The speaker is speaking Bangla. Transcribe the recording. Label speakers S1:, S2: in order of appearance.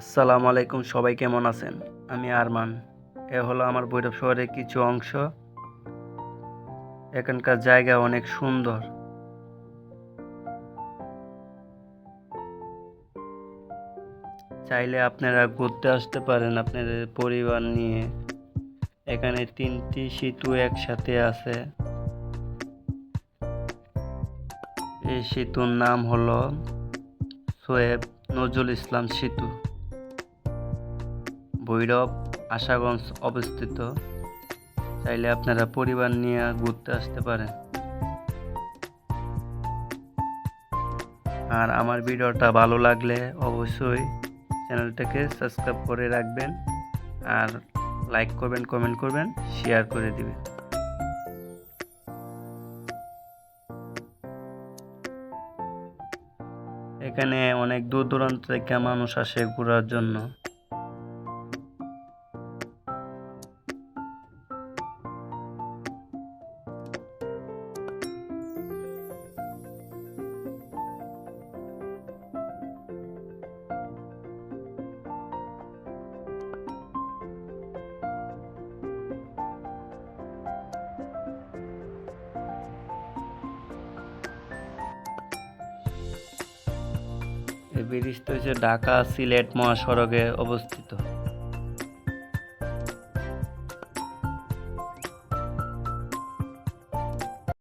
S1: আসসালামু আলাইকুম, সবাই কেমন আছেন? আমি আরমান। এ হলো আমার ভৈরব শহরের কিছু অংশ। এখানকার জায়গা অনেক সুন্দর। চাইলে আপনারা ঘুরতে আসতে পারেন আপনাদের পরিবার নিয়ে। এখানে তিনটি সেতু একসাথে আছে। এই সেতুর নাম হলো সোয়েব নজরুল ইসলাম সেতু। ভৈরব, আশাগঞ্জ অবস্থিত। চাইলে আপনারা পরিবার নিয়ে ঘুরতে আসতে পারেন। আর আমার ভিডিওটা ভালো লাগলে অবশ্যই চ্যানেলটাকে সাবস্ক্রাইব করে রাখবেন আর লাইক করবেন, কমেন্ট করবেন, শেয়ার করে দিবেন। এখানে অনেক দূর দূরান্ত থেকে মানুষ আসে ঘোরার জন্য। এই ব্রিজটা হচ্ছে ঢাকা সিলেট মহাসড়কে অবস্থিত।